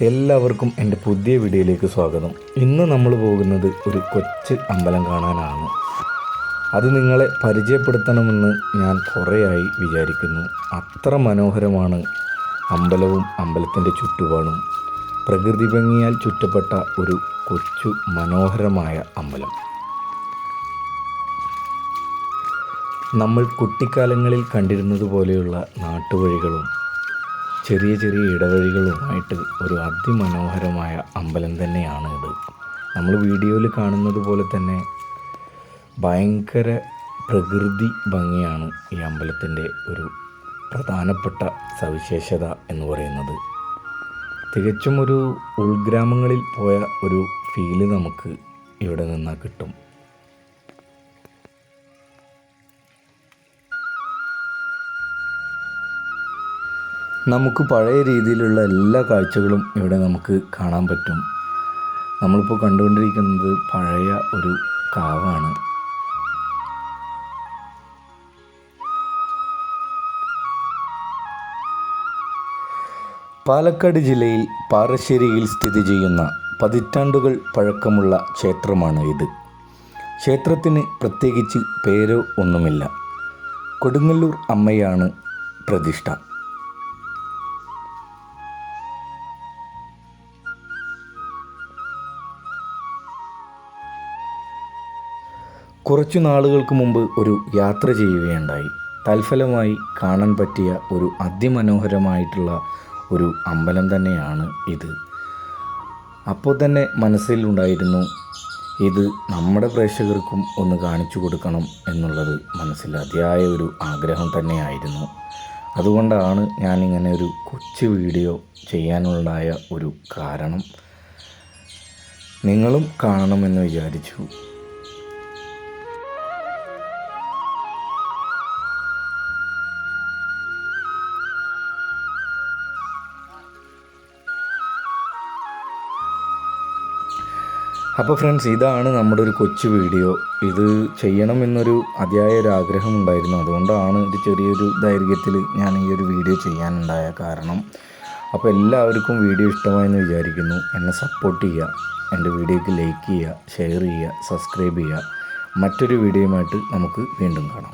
എല്ലാവർക്കും എന്റെ പുതിയ വീഡിയോയിലേക്ക് സ്വാഗതം. ഇന്ന് നമ്മൾ പോകുന്നത് ഒരു കൊച്ചു അമ്പലം കാണാനാണ്. അത് നിങ്ങളെ പരിചയപ്പെടുത്തണമെന്ന് ഞാൻ കുറേയായി വിചാരിക്കുന്നു. അത്ര മനോഹരമാണ് അമ്പലവും അമ്പലത്തിന്റെ ചുറ്റുപാടും. പ്രകൃതി ഭംഗിയാൽ ചുറ്റപ്പെട്ട ഒരു കൊച്ചു മനോഹരമായ അമ്പലം. നമ്മൾ കുട്ടിക്കാലങ്ങളിൽ കണ്ടിരുന്നത് പോലെയുള്ള നാട്ടുവഴികളും ചെറിയ ചെറിയ ഇടവഴികളുമായിട്ട് ഒരു അതിമനോഹരമായ അമ്പലം തന്നെയാണ് ഇത്. നമ്മൾ വീഡിയോയിൽ കാണുന്നത് പോലെ തന്നെ ഭയങ്കര പ്രകൃതി ഭംഗിയാണ് ഈ അമ്പലത്തിന്റെ ഒരു പ്രധാനപ്പെട്ട സവിശേഷത എന്ന് പറയുന്നത്. തികച്ചും ഒരു ഉൾഗ്രാമങ്ങളിൽ പോയ ഒരു ഫീൽ നമുക്ക് ഇവിടെ നിന്നാൽ കിട്ടും. നമുക്ക് പഴയ രീതിയിലുള്ള എല്ലാ കാഴ്ചകളും ഇവിടെ നമുക്ക് കാണാൻ പറ്റും. നമ്മളിപ്പോൾ കണ്ടുകൊണ്ടിരിക്കുന്നത് പഴയ ഒരു കാവാണ്. പാലക്കാട് ജില്ലയിൽ പാറശ്ശേരിയിൽ സ്ഥിതി ചെയ്യുന്ന പതിറ്റാണ്ടുകൾ പഴക്കമുള്ള ക്ഷേത്രമാണ് ഇത്. ക്ഷേത്രത്തിന് പ്രത്യേകിച്ച് പേരോ ഒന്നുമില്ല. കൊടുങ്ങല്ലൂർ അമ്മയാണ് പ്രതിഷ്ഠ. കുറച്ചു നാളുകൾക്ക് മുമ്പ് ഒരു യാത്ര ചെയ്യുകയുണ്ടായി. തൽഫലമായി കാണാൻ പറ്റിയ ഒരു അതിമനോഹരമായിട്ടുള്ള ഒരു അമ്പലം തന്നെയാണ് ഇത്. അപ്പോൾ തന്നെ മനസ്സിലുണ്ടായിരുന്നു ഇത് നമ്മുടെ പ്രേക്ഷകർക്കും ഒന്ന് കാണിച്ചു കൊടുക്കണം എന്നുള്ളത് മനസ്സിൽ അതിയായ ഒരു ആഗ്രഹം തന്നെയായിരുന്നു. അതുകൊണ്ടാണ് ഞാനിങ്ങനെ ഒരു കൊച്ചു വീഡിയോ ചെയ്യാനുള്ളതായ ഒരു കാരണം നിങ്ങളും കാണണമെന്ന് വിചാരിച്ചു. അപ്പോൾ ഫ്രണ്ട്സ് ഇതാണ് നമ്മുടെ ഒരു കൊച്ചു വീഡിയോ ഇത് ചെയ്യണമെന്നൊരു അതിയായ ഒരു ആഗ്രഹം ഉണ്ടായിരുന്നു അതുകൊണ്ടാണ് ഇത് ചെറിയൊരു ദൈർഘ്യത്തിൽ ഞാൻ ഈ ഒരു വീഡിയോ ചെയ്യാനുണ്ടായ കാരണം. അപ്പോൾ എല്ലാവർക്കും വീഡിയോ ഇഷ്ടമായെന്ന് വിചാരിക്കുന്നു. എന്നെ സപ്പോർട്ട് ചെയ്യുക. എന്റെ വീഡിയോയ്ക്ക് ലൈക്ക് ചെയ്യുക ഷെയർ ചെയ്യുക സബ്സ്ക്രൈബ് ചെയ്യുക. മറ്റൊരു വീഡിയോയുമായിട്ട് നമുക്ക് വീണ്ടും കാണാം.